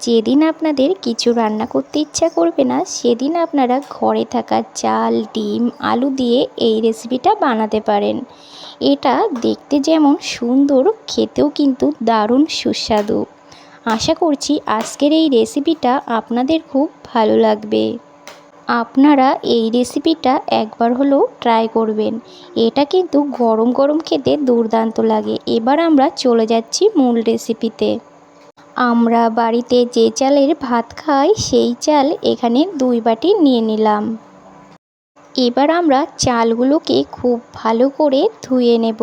যেদিন আপনাদের কিছু রান্না করতে ইচ্ছা করবে না, সেদিন আপনারা ঘরে থাকা চাল, ডিম, আলু দিয়ে এই রেসিপিটা বানাতে পারেন। এটা দেখতে যেমন সুন্দর, খেতেও কিন্তু দারুণ সুস্বাদু। আশা করছি আজকের এই রেসিপিটা আপনাদের খুব ভালো লাগবে। আপনারা এই রেসিপিটা একবার হলেও ট্রাই করবেন। এটা কিন্তু গরম গরম খেতে দুর্দান্ত লাগে। এবার আমরা চলে যাচ্ছি মূল রেসিপিতে আমরা বাড়িতে যে চালের ভাত খাই, সেই চাল এখানে দুই বাটি নিয়ে নিলাম। এবার আমরা চালগুলোকে খুব ভালো করে ধুয়ে নেব।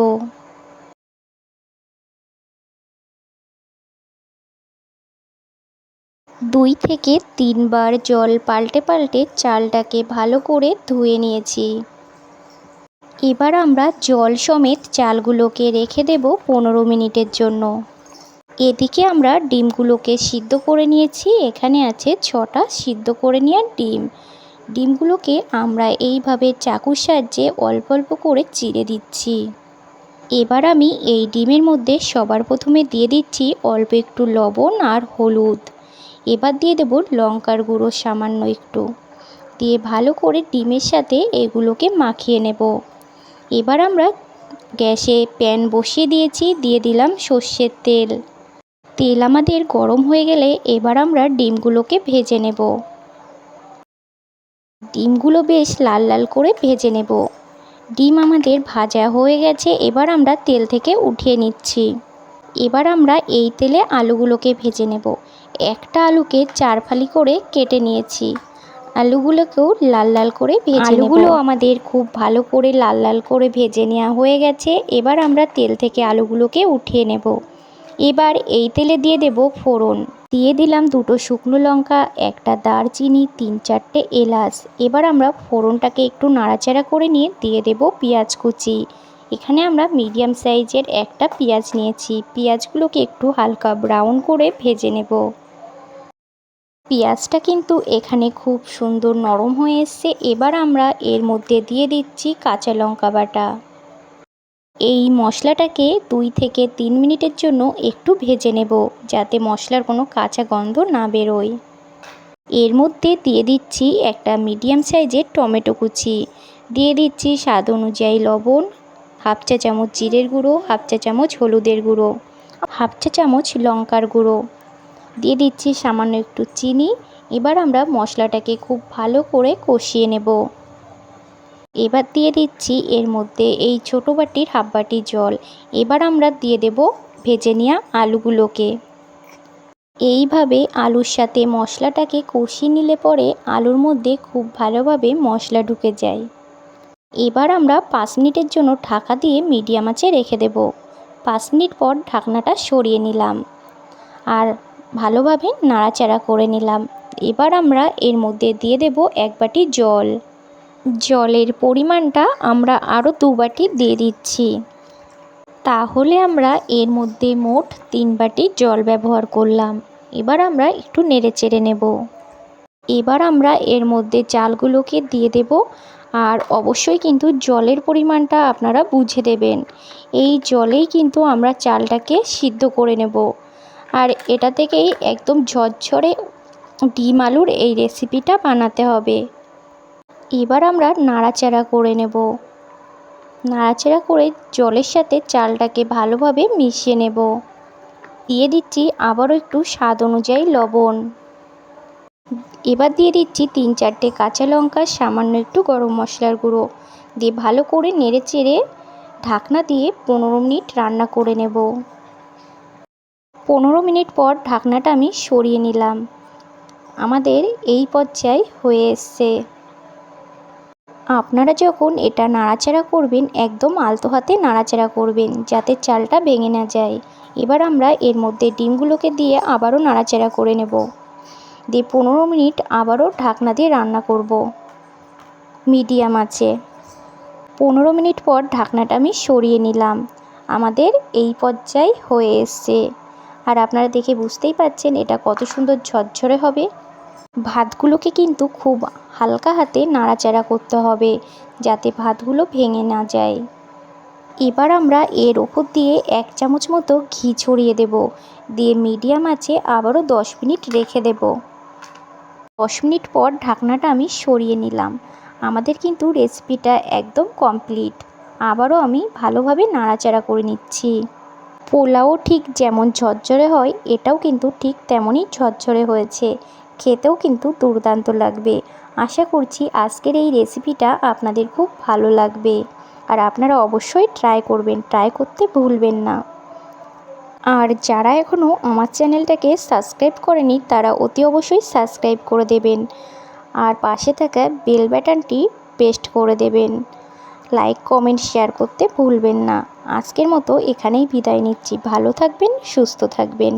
দুই থেকে তিনবার জল পাল্টে পাল্টে চালটাকে ভালো করে ধুয়ে নিয়েছি। এবার আমরা জল সমেত চালগুলোকে রেখে দেব পনেরো মিনিটের জন্য। এদিকে আমরা ডিমগুলোকে সিদ্ধ করে নিয়েছি। এখানে আছে ছটা সিদ্ধ করে নেওয়ার ডিম। ডিমগুলোকে আমরা এইভাবে চাকুর সাহায্যে অল্প অল্প করে চিড়ে দিচ্ছি। এবার আমি এই ডিমের মধ্যে সবার প্রথমে দিয়ে দিচ্ছি অল্প একটু লবণ আর হলুদ। এবার দিয়ে দেব লঙ্কার গুঁড়ো সামান্য একটু। দিয়ে ভালো করে ডিমের সাথে এগুলোকে মাখিয়ে নেব। এবার আমরা গ্যাসে প্যান বসিয়ে দিয়েছি। দিয়ে দিলাম সর্ষের তেল। তেল আমাদের গরম হয়ে গেলে এবার আমরা ডিমগুলোকে ভেজে নেব। ডিমগুলো বেশ লাল লাল করে ভেজে নেব। ডিম আমাদের ভাজা হয়ে গেছে, এবার আমরা তেল থেকে উঠিয়ে নিচ্ছি। এবার আমরা এই তেলে আলুগুলোকে ভেজে নেব। একটা আলুকে চার ফালি করে কেটে নিয়েছি। আলুগুলোকেও লাল লাল করে ভেজে আলুগুলো আমাদের খুব ভালো করে লাল লাল করে ভেজে নেওয়া হয়ে গেছে, এবার আমরা তেল থেকে আলুগুলোকে উঠিয়ে নেব। এবার এই তেলে দিয়ে দেব ফোড়ন। দিয়ে দিলাম দুটো শুকনো লঙ্কা, একটা দারচিনি, তিন চারটে এলাচ। এবার আমরা ফোড়নটাকে একটু নাড়াচাড়া করে নিয়ে দিয়ে দেব পেঁয়াজ কুচি। এখানে আমরা মিডিয়াম সাইজের একটা পেঁয়াজ নিয়েছি। পেঁয়াজগুলোকে একটু হালকা ব্রাউন করে ভেজে নেব। পেঁয়াজটা কিন্তু এখানে খুব সুন্দর নরম হয়ে এসছে। এবার আমরা এর মধ্যে দিয়ে দিচ্ছি কাঁচা লঙ্কা বাটা। এই মশলাটাকে দুই থেকে তিন মিনিটের জন্য একটু ভেজে নেব, যাতে মশলার কোনো কাঁচা গন্ধ না বেরোয়। এর মধ্যে দিয়ে দিচ্ছি একটা মিডিয়াম সাইজের টমেটো কুচি। দিয়ে দিচ্ছি স্বাদ অনুযায়ী লবণ, হাফ চা চামচ জিরের গুঁড়ো, হাফ চা চামচ হলুদের গুঁড়ো, হাফ চা চামচ লঙ্কার গুঁড়ো। দিয়ে দিচ্ছি সামান্য একটু চিনি। এবার আমরা মশলাটাকে খুব ভালো করে কষিয়ে নেব। এবার দিয়ে দিচ্ছি এর মধ্যে এই ছোটো বাটির হাফ বাটি জল। এবার আমরা দিয়ে দেব ভেজে নেওয়া আলুগুলোকে। এইভাবে আলুর সাথে মশলাটাকে কষিয়ে নিলে পরে আলুর মধ্যে খুব ভালোভাবে মশলা ঢুকে যায়। এবার আমরা পাঁচ মিনিটের জন্য ঢাকা দিয়ে মিডিয়াম আঁচে রেখে দেব। পাঁচ মিনিট পর ঢাকনাটা সরিয়ে নিলাম। আর ভালোভাবে নাড়াচাড়া করে নিলাম। এবার আমরা এর মধ্যে দিয়ে দেব এক বাটি জল। জলের পরিমাণটা আমরা আরও দু বাটি দিয়ে দিচ্ছি। তাহলে আমরা এর মধ্যে মোট তিন বাটি জল ব্যবহার করলাম। এবার আমরা একটু নেড়ে চেড়ে নেব। এবার আমরা এর মধ্যে চালগুলোকে দিয়ে দেব আর অবশ্যই কিন্তু জলের পরিমাণটা আপনারা বুঝে দেবেন। এই জলেই কিন্তু আমরা চালটাকে সিদ্ধ করে নেব। আর এটা থেকেই একদম ঝরঝরে ডিম আলুর এই রেসিপিটা বানাতে হবে। এবার আমরা নাড়াচাড়া করে নেব। নাড়াচাড়া করে জলের সাথে চালটাকে ভালোভাবে মিশিয়ে নেব। দিয়ে দিচ্ছি আবারও একটু স্বাদ অনুযায়ী লবণ। এবার দিয়ে দিচ্ছি তিন চারটে কাঁচা লঙ্কা, সামান্য একটু গরম মশলার গুঁড়ো। দিয়ে ভালো করে নেড়ে চেড়ে ঢাকনা দিয়ে পনেরো মিনিট রান্না করে নেব। পনেরো মিনিট পর ঢাকনাটা আমি সরিয়ে নিলাম। আমাদের এই পর্যায়ে হয়ে এসছে। আপনারা যখন এটা নাড়াচাড়া করবেন, একদম আলতো হাতে নাড়াচাড়া করবেন যাতে চালটা ভেঙে না যায়। এবার আমরা এর মধ্যে ডিমগুলোকে দিয়ে আবারও নাড়াচাড়া করে নেব। দিয়ে পনেরো মিনিট আবারও ঢাকনা দিয়ে রান্না করব। মিডিয়াম আছে। পনেরো মিনিট পর ঢাকনাটা আমি সরিয়ে নিলাম। আমাদের এই পর্যায় হয়ে এসছে। আর আপনারা দেখে বুঝতেই পাচ্ছেন এটা কত সুন্দর ঝরঝরে হবে। ভাতগুলোকে কিন্তু খুব হালকা হাতে নাড়াচাড়া করতে হবে যাতে ভাতগুলো ভেঙে না যায়। এবার আমরা এর ওপর দিয়ে এক চামচ মতো ঘি ছড়িয়ে দেব। দিয়ে মিডিয়াম আছে আবারও দশ মিনিট রেখে দেব। দশ মিনিট পর ঢাকনাটা আমি সরিয়ে নিলাম। আমাদের কিন্তু রেসিপিটা একদম কমপ্লিট। আবারও আমি ভালোভাবে নাড়াচাড়া করে নিচ্ছি। পোলাও ঠিক যেমন ঝরঝরে হয়, এটাও কিন্তু ঠিক তেমনই ঝরঝরে হয়েছে। খেতেও কিন্তু দুর্দান্ত লাগবে। আশা করছি আজকের এই রেসিপিটা আপনাদের খুব ভালো লাগবে। আর আপনারা অবশ্যই ট্রাই করবেন ট্রাই করতে ভুলবেন না। আর যারা এখনও আমার চ্যানেলটাকে সাবস্ক্রাইব করেনি, তারা অতি অবশ্যই সাবস্ক্রাইব করে দেবেন। আর পাশে থাকা বেল বাটনটি পেস্ট করে দেবেন। লাইক কমেন্ট শেয়ার করতে ভুলবেন না। আজকের মতো এখানেই বিদায় নিচ্ছি। ভালো থাকবেন, সুস্থ থাকবেন।